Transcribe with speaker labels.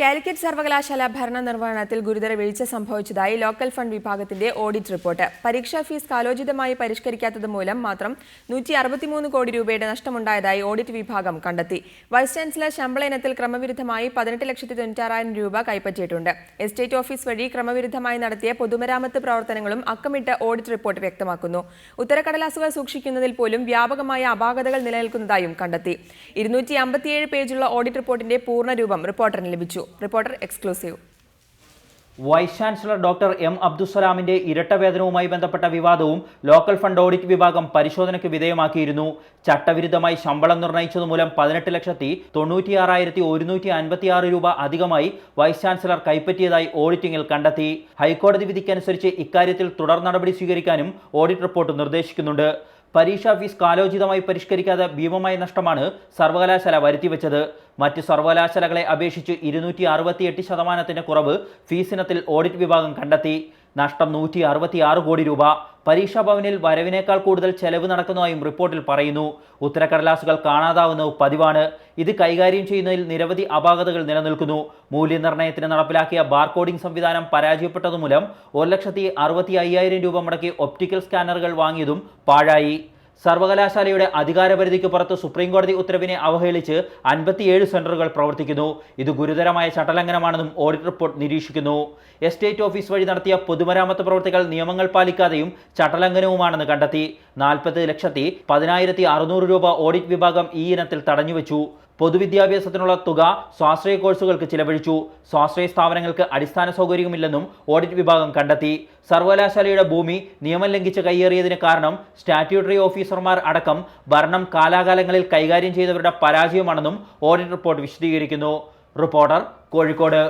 Speaker 1: കാലിക്കറ്റ് സർവകലാശാല ഭരണ നിർവഹണത്തിൽ ഗുരുതര വീഴ്ച സംഭവിച്ചതായി ലോക്കൽ ഫണ്ട് വിഭാഗത്തിന്റെ ഓഡിറ്റ് റിപ്പോർട്ട്. പരീക്ഷാ ഫീസ് കാലോചിതമായി പരിഷ്കരിക്കാത്തത് മൂലം മാത്രം നൂറ്റി അറുപത്തിമൂന്ന് കോടി രൂപയുടെ നഷ്ടമുണ്ടായതായി ഓഡിറ്റ് വിഭാഗം കണ്ടെത്തി. വൈസ് ചാൻസലർ ശമ്പള ഇനത്തിൽ ക്രമവിരുദ്ധമായി പതിനെട്ട് ലക്ഷത്തി തൊണ്ണൂറ്റാറായിരം രൂപ കൈപ്പറ്റിയിട്ടുണ്ട്. എസ്റ്റേറ്റ് ഓഫീസ് വഴി ക്രമവിരുദ്ധമായി നടത്തിയ പൊതുമരാമത്ത് പ്രവർത്തനങ്ങളും അക്കമിട്ട് ഓഡിറ്റ് റിപ്പോർട്ട് വ്യക്തമാക്കുന്നു. ഉത്തരക്കടലാസുകൾ സൂക്ഷിക്കുന്നതിൽ പോലും വ്യാപകമായ അപാകതകൾ നിലനിൽക്കുന്നതായും കണ്ടെത്തി. ഇരുന്നൂറ്റി പേജുള്ള ഓഡിറ്റ് റിപ്പോർട്ടിന്റെ പൂർണരൂപം റിപ്പോർട്ടറിന് ലഭിച്ചു. Reporter exclusive.
Speaker 2: Vice chancellor doctor M അബ്ദുസലാമിന്റെ ഇരട്ട വേതനവുമായി ബന്ധപ്പെട്ട വിവാദവും ലോക്കൽ ഫണ്ട് ഓഡിറ്റ് വിഭാഗം പരിശോധനയ്ക്ക് വിധേയമാക്കിയിരുന്നു. ചട്ടവിരുദ്ധമായി ശമ്പളം നിർണയിച്ചതുമൂലം പതിനെട്ട് ലക്ഷത്തി തൊണ്ണൂറ്റിയാറായിരത്തി ഒരുന്നൂറ്റി രൂപ അധികമായി വൈസ് ചാൻസലർ കൈപ്പറ്റിയതായി ഓഡിറ്റിംഗിൽ കണ്ടെത്തി. ഹൈക്കോടതി വിധിക്കനുസരിച്ച് ഇക്കാര്യത്തിൽ തുടർ നടപടി സ്വീകരിക്കാനും ഓഡിറ്റ് റിപ്പോർട്ട് നിർദ്ദേശിക്കുന്നുണ്ട്. പരീക്ഷാ ഫീസ് കാലോചിതമായി പരിഷ്കരിക്കാതെ ഭീമമായ നഷ്ടമാണ് സർവകലാശാല വരുത്തിവെച്ചത്. മറ്റ് സർവകലാശാലകളെ അപേക്ഷിച്ച് ഇരുന്നൂറ്റി അറുപത്തിയെട്ട് ശതമാനത്തിന്റെ കുറവ് ഫീസിനത്തിൽ ഓഡിറ്റ് വിഭാഗം കണ്ടെത്തി. നഷ്ടം നൂറ്റി അറുപത്തിയാറ് കോടി രൂപ. പരീക്ഷാ ഭവനിൽ വരവിനേക്കാൾ കൂടുതൽ ചെലവ് നടക്കുന്നതായും റിപ്പോർട്ടിൽ പറയുന്നു. ഉത്തരക്കടലാസുകൾ കാണാതാവുന്നത് പതിവാണ്. ഇത് കൈകാര്യം ചെയ്യുന്നതിൽ നിരവധി അപാകതകൾ നിലനിൽക്കുന്നു. മൂല്യനിർണയത്തിന് നടപ്പിലാക്കിയ ബാർകോഡിംഗ് സംവിധാനം പരാജയപ്പെട്ടതുമൂലം ഒരു ലക്ഷത്തി അറുപത്തി അയ്യായിരം രൂപ മുടക്കി ഒപ്റ്റിക്കൽ സ്കാനറുകൾ വാങ്ങിയതും പാഴായി. സർവകലാശാലയുടെ അധികാരപരിധിക്ക് പുറത്ത് സുപ്രീംകോടതി ഉത്തരവിനെ അവഹേളിച്ച് അൻപത്തിയേഴ് സെന്ററുകൾ പ്രവർത്തിക്കുന്നു. ഇത് ഗുരുതരമായ ചട്ടലംഘനമാണെന്നും ഓഡിറ്റ് റിപ്പോർട്ട് നിരീക്ഷിക്കുന്നു. എസ്റ്റേറ്റ് ഓഫീസ് വഴി നടത്തിയ പൊതുമരാമത്ത് പ്രവർത്തികൾ നിയമങ്ങൾ പാലിക്കാതെയും ചട്ടലംഘനവുമാണെന്ന് കണ്ടെത്തി. നാൽപ്പത് ലക്ഷത്തി പതിനായിരത്തി അറുന്നൂറ് രൂപ ഓഡിറ്റ് വിഭാഗം ഈ ഇനത്തിൽ തടഞ്ഞുവെച്ചു. പൊതുവിദ്യാഭ്യാസത്തിനുള്ള തുക സ്വാശ്രയ കോഴ്സുകൾക്ക് ചിലവഴിച്ചു. സ്വാശ്രയ സ്ഥാപനങ്ങൾക്ക് അടിസ്ഥാന സൗകര്യമില്ലെന്നും ഓഡിറ്റ് വിഭാഗം കണ്ടെത്തി. സർവകലാശാലയുടെ ഭൂമി നിയമം ലംഘിച്ച് കയ്യേറിയതിന് കാരണം സ്റ്റാറ്റ്യൂട്ടറി ഓഫീസർമാർ അടക്കം ഭരണം കാലാകാലങ്ങളിൽ കൈകാര്യം ചെയ്തവരുടെ പരാജയമാണെന്നും ഓഡിറ്റ് റിപ്പോർട്ട് വിശദീകരിക്കുന്നു. റിപ്പോർട്ടർ കോഴിക്കോട്.